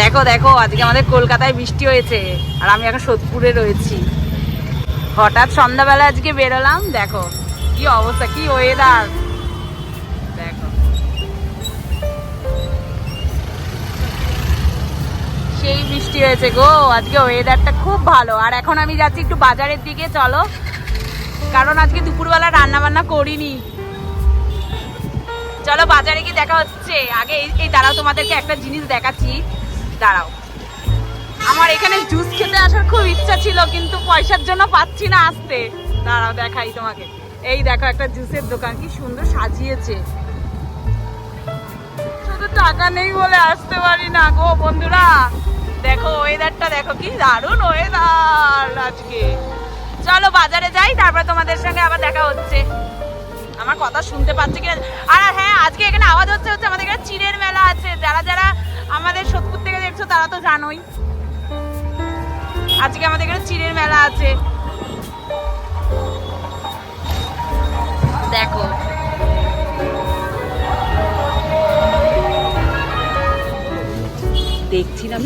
দেখো দেখো, আজকে আমাদের কলকাতায় বৃষ্টি হয়েছে, আর আমি এখন সোদপুরে রয়েছি। হঠাৎ সন্ধ্যাবেলা আজকে বেরোলাম, দেখো, কি অবস্থা, কি ওয়েদার দেখো। সেই বৃষ্টি হয়েছে গো, আজকে ওয়েদারটা খুব ভালো। আর এখন আমি যাচ্ছি একটু বাজারের দিকে, চলো। কারণ আজকে দুপুরবেলা রান্না বান্না করিনি। চলো বাজারে গিয়ে দেখা হচ্ছে। আগে এই দাঁড়াও তোমাদেরকে একটা জিনিস দেখাচ্ছি। দাঁড়াও। আমার এখানে জুস খেতে আসার খুব ইচ্ছা ছিল, কিন্তু পয়সার জন্য পাচ্ছি না আসতে। দাঁড়াও, দেখাই তোমাকে। এই দেখো, একটা জুসের দোকান, কি সুন্দর সাজিয়েছে। শুধু টাকা নেই বলে আসতে পারি না গো বন্ধুরা। দেখো ওয়েদারটা দেখো, কি দারুণ ওয়েদার আজকে। চলো বাজারে যাই, তারপরে তোমাদের সঙ্গে আবার দেখা হচ্ছে। আমার কথা শুনতে পাচ্ছে কিনা? আর হ্যাঁ আজকে এখানে আওয়াজ হচ্ছে হচ্ছে আমাদের এখানে চিড়ের মেলা আছে। যারা যারা আমাদের থেকে দেখছ তারা তো জানোই। আজকে আমাদের এখানে চিড়ের মেলা আছে। দেখো। দেখছিলাম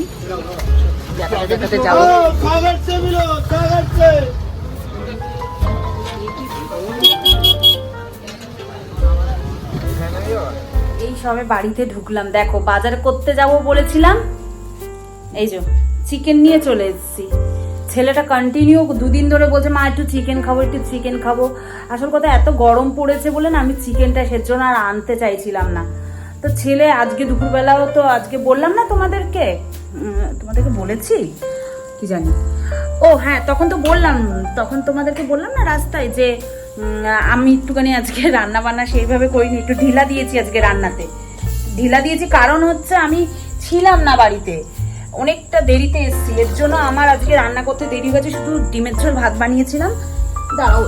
এই সবে বাড়িতে ঢুকলাম। দেখো বাজার করতে যাব বলেছিলাম। এই যে চিকেন নিয়ে চলে এসেছি। ছেলেটা কন্টিনিউ দুদিন ধরে বলছে, মা, একটু চিকেন খাব, একটু চিকেন খাব। আসল কথা, এত গরম পড়েছে বলে না আমি চিকেনটা সেজন্য আর আনতে চাইছিলাম না। তো ছেলে আজকে দুপুরবেলাও তো আজকে বললাম না তোমাদেরকে? তোমাদেরকে বলেছি? কি জানি। ও হ্যাঁ তখন তো বললাম, তখন তোমাদেরকে বললাম না রাস্তায় যে আমি একটুখানি আজকে রান্না বান্না সেইভাবে করিনি, একটু ঢিলা দিয়েছি আজকে রান্নাতে। ঢিলা দিয়েছি কারণ হচ্ছে আমি ছিলাম না বাড়িতে। অনেকটা দেরিতে এসেছি। এর জন্য আমার আজকে রান্না করতে দেরি হয়েছে, শুধু ডিমের ঝোল ভাত বানিয়েছিলাম। দাঁড়াও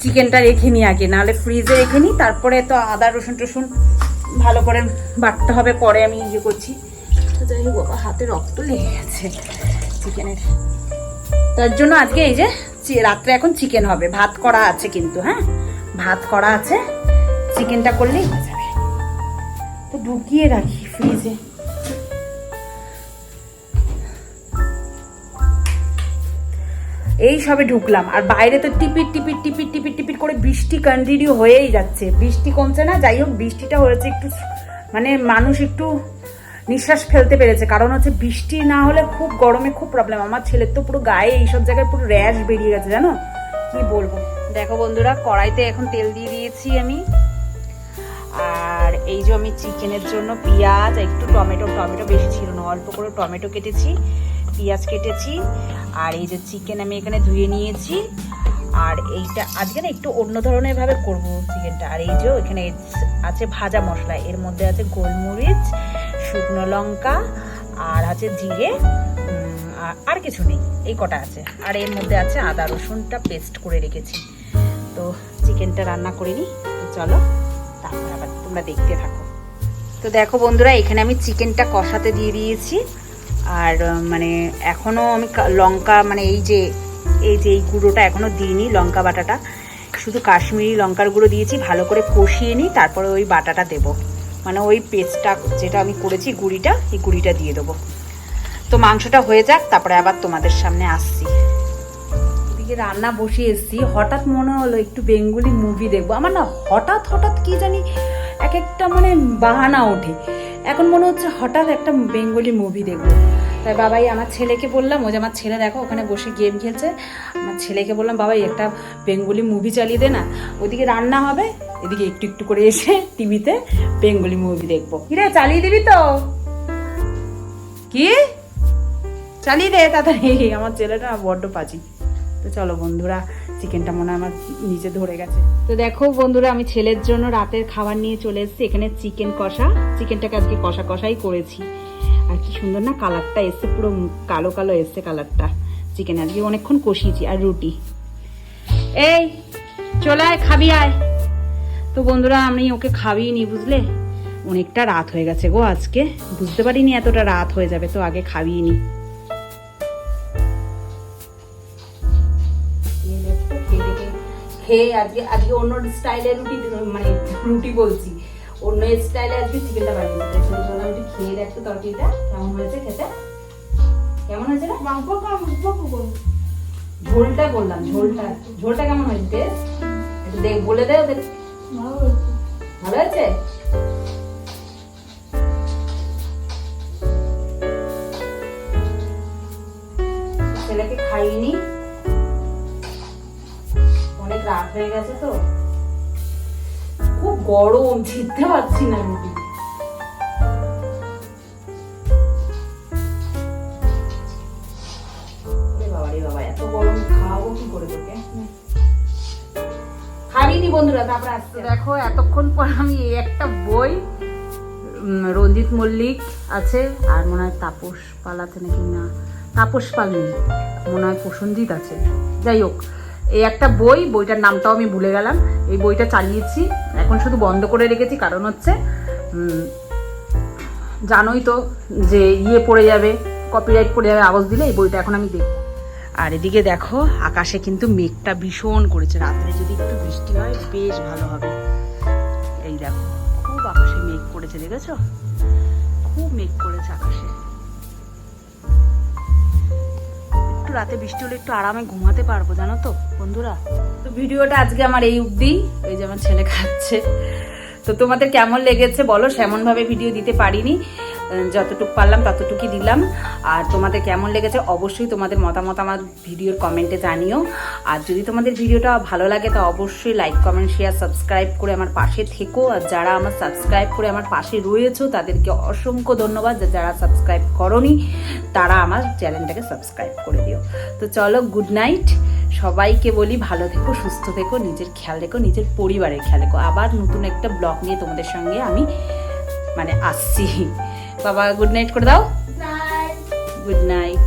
চিকেনটা রেখে নিই আগে, নাহলে ফ্রিজে রেখে নিই, তারপরে তো আদা, রসুন টসুন ভালো করে বাটতে হবে, পরে আমি ইয়ে করছি। যাই হোক, বাবা, হাতে রক্ত লেগে গেছে চিকেনের। তার জন্য আজকে এই যে রাত্রে এখন চিকেন হবে, ভাত করা আছে কিন্তু হ্যাঁ? ভাত করা আছে, চিকেনটা করলেই হয়ে যাবে। তো ঢুকিয়ে রাখি ফ্রিজে এই সবে ঢুকলাম। আর বাইরে তো টিপিট টিপিট টিপিট টিপিট টিপিট করে বৃষ্টি কন্টিনিউ হয়েই যাচ্ছে। বৃষ্টি কমছে না, যাই হোক, বৃষ্টিটা হয়েছে একটু মানে মানুষ একটু নিঃশ্বাস ফেলতে পেরেছে। কারণ হচ্ছে বৃষ্টি না হলে খুব গরমে খুব প্রবলেম আমার ছেলের তো পুরো গায়ে এইসব জায়গায় পুরো র্যাশ বেরিয়ে গেছে, জানো? কি বলব? দেখো বন্ধুরা, কড়াইতে এখন তেল দিয়ে দিয়েছি আমি। আর এই যে আমি চিকেনের জন্য পেঁয়াজ একটু টমেটো টমেটো বেশি ছিল না, অল্প করে টমেটো কেটেছি। পেঁয়াজ কেটেছি, আর এই যে চিকেন আমি এখানে ধুয়ে নিয়েছি, আর এইটা আজকে না একটু অন্য ধরনের ভাবে করব চিকেনটা আর এই যে এখানে আছে ভাজা মশলা, এর মধ্যে আছে গোলমরিচ, শুকনো লঙ্কা, আর আছে জিরে আর- কিছু নেই, এই কটা আছে। আর এর মধ্যে আছে আদা রসুনটা পেস্ট করে রেখেছি। তো চিকেনটা রান্না করে নিই তো চলো তারপর আবার তোমরা দেখতে থাকো। তো দেখো বন্ধুরা, এখানে আমি চিকেনটা কষাতে দিয়ে দিয়েছি। আর মানে এখনও আমি লঙ্কা মানে এই যে এই যে এই গুঁড়োটা এখনও দিইনি, লঙ্কা বাটাটা। শুধু কাশ্মীরি লঙ্কার গুঁড়ো দিয়েছি, ভালো করে কষিয়ে নিই, তারপরে ওই বাটাটা দেবো। মানে ওই পেস্টটা যেটা আমি করেছি গুঁড়িটা, এই গুঁড়িটা দিয়ে দেবো। তো মাংসটা হয়ে যাক, তারপরে আবার তোমাদের সামনে আসছি। এদিকে রান্না বসিয়ে এসেছি, হঠাৎ মনে হলো একটু বেঙ্গলি মুভি দেখব। আমার না হঠাৎ হঠাৎ কি জানি এক একটা মানে বাহানা ওঠে। এখন মনে হচ্ছে হঠাৎ একটা বেঙ্গলি মুভি দেখব। তাই বাবাই আমার ছেলেকে বললাম ও যে আমার ছেলে দেখো, ওখানে বসে গেম খেলছে। আমার ছেলেকে বললাম, বাবাই, একটা বেঙ্গলি মুভি চালিয়ে দে না। ওদিকে রান্না হবে, এদিকে একটু একটু করে এসে টিভিতে বেঙ্গলি মুভি দেখব। কিরে, চালিয়ে দিবি তো? কি? চালিয়ে দে তাড়াতাড়ি। আমার ছেলেটা বড্ড পাজি। তো চলো বন্ধুরা, চিকেনটা মনে আমার নিচে ধরে গেছে। তো দেখো বন্ধুরা, আমি ছেলের জন্য রাতের খাবার নিয়ে চলে এসেছি। এখানে চিকেন কষা। চিকেনটাকে আজকে কষা কষাই করেছি। আর কি সুন্দর না কালারটা এসছে, পুরো কালো কালো এসছে কালারটা। চিকেন আজকে অনেকক্ষণ কষিয়েছি, আর রুটি। এই, চলে আয়, খাবি আয়। তো বন্ধুরা, আমি ওকে খাবিয়ে নি, বুঝলে? অনেকটা রাত হয়ে গেছে গো আজকে। বুঝতে পারিনি এতটা রাত হয়ে যাবে, তো আগে খাবিয়ে নি। খেয়ে, আজকে আজকে অন্য স্টাইলের রুটি মানে রুটি বলছি। অন্য স্টাইলে আজকে চিকেনটা জন্য বললাম একটু খেয়ে একটু তরকারিটা কেমন হয়েছে খেতে। কেমন হয়েছে কাম ঝোলটা বললাম ঝোলটা। ঝোলটা কেমন হয়েছে টেস্ট একটু দেখ বলে দে ওদের। ভালো হয়েছে? ছেলেকে খাইনি। অনেক রাত হয়ে গেছে তো। গরম, ছিটতে পারছি না রুটি। বন্ধুরা দেখো, এতক্ষণ পর আমি একটা বই রঞ্জিত মল্লিক আছে, আর মনে হয় তাপস পাল আছে নাকি? না, তাপস পাল নেই, মনে হয় প্রসঞ্জিৎ আছে। যাই হোক এই একটা বই, বইটার নামটাও আমি ভুলে গেলাম। এই বইটা চালিয়েছি, এখন শুধু বন্ধ করে রেখেছি, কারণ হচ্ছে জানোই তো যে ইয়ে পড়ে যাবে কপিরাইট পড়ে যাবে, আওয়াজ দিলে এই বইটা এখন আমি দেখব। আর এদিকে দেখো, আকাশে কিন্তু মেঘটা ভীষণ করেছে। রাত্রে যদি একটু বৃষ্টি হয়, বেশ ভালো হবে। এই দেখো, খুব আকাশে মেঘ করেছে, দেখেছ? খুব মেঘ করেছে আকাশে। রাতে বৃষ্টি হলে একটু আরামে ঘুমাতে পারব, জানো তো, বন্ধুরা। তো ভিডিওটা আজকে আমার এই অবধি। এই যে আমার ছেলে খাচ্ছে। তো তোমাদের কেমন লেগেছে বলো? সেমন ভাবে ভিডিও দিতে পারিনি। যতটুকু পারলাম ততটুকুই দিলাম। আর তোমাদের কেমন লেগেছে অবশ্যই তোমাদের মতামত আমার ভিডিওর কমেন্টে জানিও। আর যদি তোমাদের ভিডিওটা ভালো লাগে, তো অবশ্যই লাইক কমেন্ট শেয়ার সাবস্ক্রাইব করে আমার পাশে থেকো। আর যারা আমার সাবস্ক্রাইব করে আমার পাশে রয়েছো, তাদেরকে অসংখ্য ধন্যবাদ। যারা সাবস্ক্রাইব করনি, তারা আমার চ্যানেলটাকে সাবস্ক্রাইব করে দিও। তো চলো গুড নাইট সবাইকে বলি ভালো থেকো, সুস্থ থেকো, নিজের খেয়াল রেখো, নিজের পরিবারের খেয়াল রেখো। আবার নতুন একটা ব্লগ নিয়ে তোমাদের সঙ্গে আমি মানে আসছি। বাবা গুড নাইট করে দাও। Good night